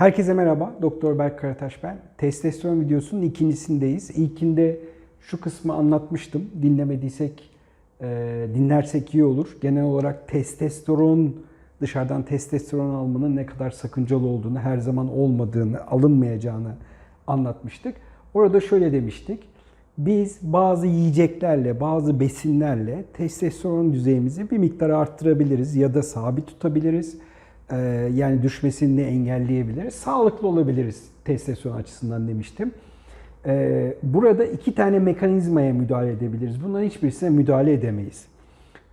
Herkese merhaba. Doktor Berk Karataş ben. Testosteron videosunun ikincisindeyiz. İlkinde şu kısmı anlatmıştım. Dinlemediysek e, dinlersek iyi olur. Genel olarak testosteron dışarıdan testosteron almanın ne kadar sakıncalı olduğunu, her zaman olmadığını, alınmayacağını anlatmıştık. Orada şöyle demiştik. Biz bazı yiyeceklerle, bazı besinlerle testosteron düzeyimizi bir miktar arttırabiliriz ya da sabit tutabiliriz. Ee, yani düşmesini engelleyebiliriz. Sağlıklı olabiliriz testosteron açısından demiştim. Ee, burada iki tane mekanizmaya müdahale edebiliriz. Bunların hiçbirisine müdahale edemeyiz.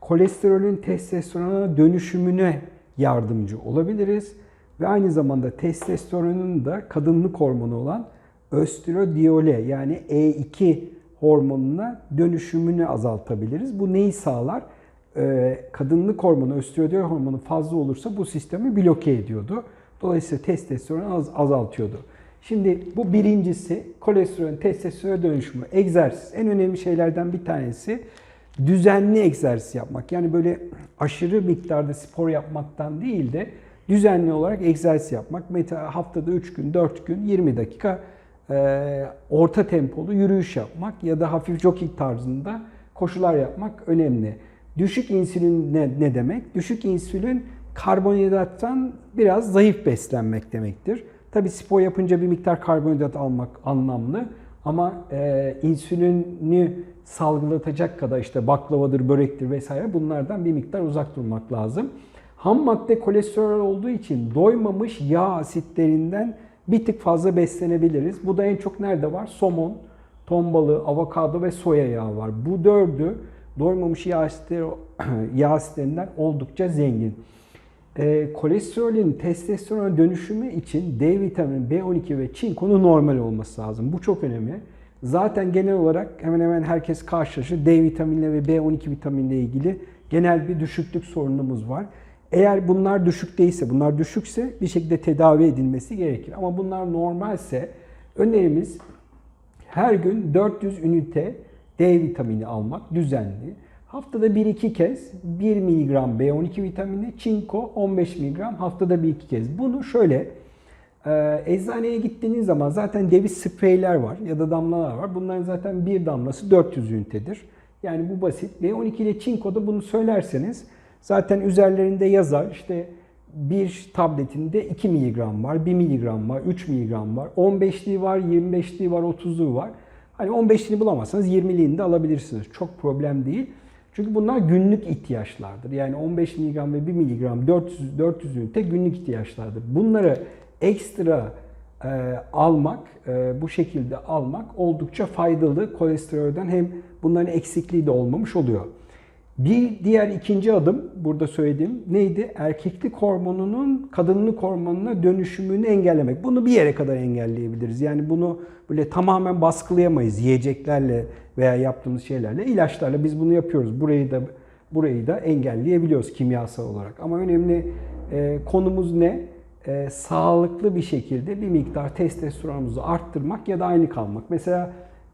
Kolesterolün testosterona dönüşümüne yardımcı olabiliriz. Ve aynı zamanda testosteronun da kadınlık hormonu olan östradiole yani E2 hormonuna dönüşümünü azaltabiliriz. Bu neyi sağlar? Ee, kadınlık hormonu, östradiol hormonu fazla olursa bu sistemi bloke ediyordu. Dolayısıyla testosteronu az, azaltıyordu. Şimdi bu birincisi kolesterol testosterona dönüşümü. Egzersiz en önemli şeylerden bir tanesi düzenli egzersiz yapmak. Yani böyle aşırı miktarda spor yapmaktan değil de düzenli olarak egzersiz yapmak. Mesela haftada 3 gün, 4 gün, 20 dakika e, orta tempolu yürüyüş yapmak ya da hafif jogging tarzında koşular yapmak önemli. Düşük insülin ne, ne demek? Düşük insülin karbonhidrattan biraz zayıf beslenmek demektir. Tabi spor yapınca bir miktar karbonhidrat almak anlamlı ama e, insülini salgılatacak kadar işte baklavadır, börektir vesaire bunlardan bir miktar uzak durmak lazım. Ham madde kolesterol olduğu için doymamış yağ asitlerinden bir tık fazla beslenebiliriz. Bu da en çok nerede var? Somon, ton balığı, avokado ve soya yağı var. Bu dördü doymamış yağ, asitleri, yağ oldukça zengin. E, kolesterolün testosterona dönüşümü için D vitamini, B12 ve çinkonun normal olması lazım. Bu çok önemli. Zaten genel olarak hemen hemen herkes karşılaşır. D vitaminiyle ve B12 vitaminle ilgili genel bir düşüklük sorunumuz var. Eğer bunlar düşük değilse, bunlar düşükse bir şekilde tedavi edilmesi gerekir. Ama bunlar normalse önerimiz her gün 400 ünite D vitamini almak düzenli. Haftada 1-2 kez 1 mg B12 vitamini, çinko 15 mg haftada 1-2 kez. Bunu şöyle e, eczaneye gittiğiniz zaman zaten deviz spreyler var ya da damlalar var. Bunların zaten bir damlası 400 ünitedir. Yani bu basit. B12 ile çinkoda bunu söylerseniz zaten üzerlerinde yazar işte bir tabletinde 2 mg var, 1 mg var, 3 mg var, 15'liği var, 25'liği var, 30'luğu var. Hani 15'liğini bulamazsanız 20'liğini de alabilirsiniz. Çok problem değil. Çünkü bunlar günlük ihtiyaçlardır. Yani 15 mg ve 1 mg 400, 400 ünite günlük ihtiyaçlardır. Bunları ekstra e, almak, e, bu şekilde almak oldukça faydalı kolesterolden hem bunların eksikliği de olmamış oluyor. Bir diğer ikinci adım burada söylediğim neydi? Erkeklik hormonunun kadınlık hormonuna dönüşümünü engellemek. Bunu bir yere kadar engelleyebiliriz. Yani bunu böyle tamamen baskılayamayız yiyeceklerle veya yaptığımız şeylerle. ilaçlarla biz bunu yapıyoruz. Burayı da burayı da engelleyebiliyoruz kimyasal olarak. Ama önemli e, konumuz ne? E, sağlıklı bir şekilde bir miktar testosteronumuzu arttırmak ya da aynı kalmak. Mesela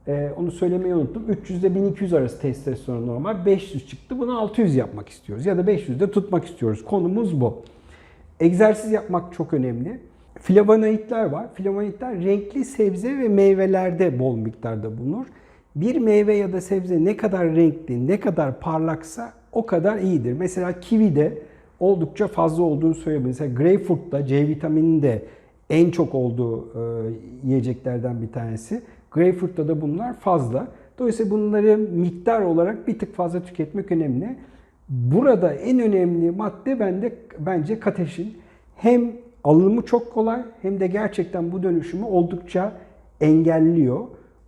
ee, onu söylemeyi unuttum. 300 ile 1200 arası testosteron normal. 500 çıktı. Bunu 600 yapmak istiyoruz. Ya da 500'de tutmak istiyoruz. Konumuz bu. Egzersiz yapmak çok önemli. Flavonoidler var. Flavonoidler renkli sebze ve meyvelerde bol miktarda bulunur. Bir meyve ya da sebze ne kadar renkli, ne kadar parlaksa o kadar iyidir. Mesela kivi de oldukça fazla olduğunu söyleyebiliriz. Mesela greyfurt'ta C vitamini de en çok olduğu e, yiyeceklerden bir tanesi. Greyfurt'ta da bunlar fazla. Dolayısıyla bunları miktar olarak bir tık fazla tüketmek önemli. Burada en önemli madde bende bence kateşin. Hem alımı çok kolay hem de gerçekten bu dönüşümü oldukça engelliyor.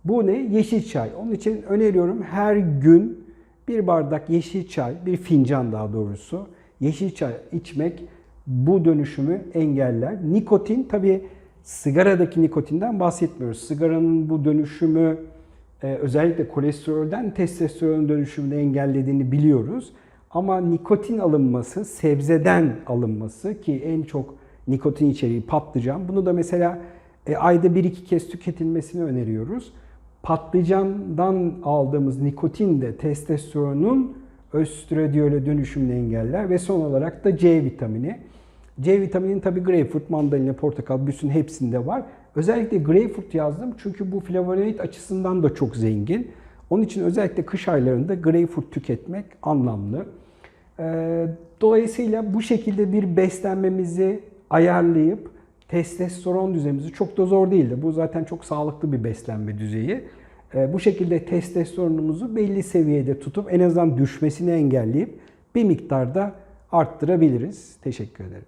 Bu ne? Yeşil çay. Onun için öneriyorum her gün bir bardak yeşil çay, bir fincan daha doğrusu yeşil çay içmek bu dönüşümü engeller. Nikotin tabii sigaradaki nikotinden bahsetmiyoruz. Sigaranın bu dönüşümü e, özellikle kolesterolden testosteron dönüşümünü engellediğini biliyoruz. Ama nikotin alınması, sebzeden alınması ki en çok nikotin içeriği patlıcan. Bunu da mesela e, ayda 1-2 kez tüketilmesini öneriyoruz. Patlıcandan aldığımız nikotin de testosteronun östradiyole dönüşümünü engeller ve son olarak da C vitamini. C vitaminin tabii greyfurt, mandalina, portakal, bütün hepsinde var. Özellikle greyfurt yazdım çünkü bu flavonoid açısından da çok zengin. Onun için özellikle kış aylarında greyfurt tüketmek anlamlı. Ee, Dolayısıyla bu şekilde bir beslenmemizi ayarlayıp testosteron düzeyimizi çok da zor değildi. Bu zaten çok sağlıklı bir beslenme düzeyi. Ee, Bu şekilde testosteronumuzu belli seviyede tutup en azından düşmesini engelleyip bir miktarda arttırabiliriz. Teşekkür ederim.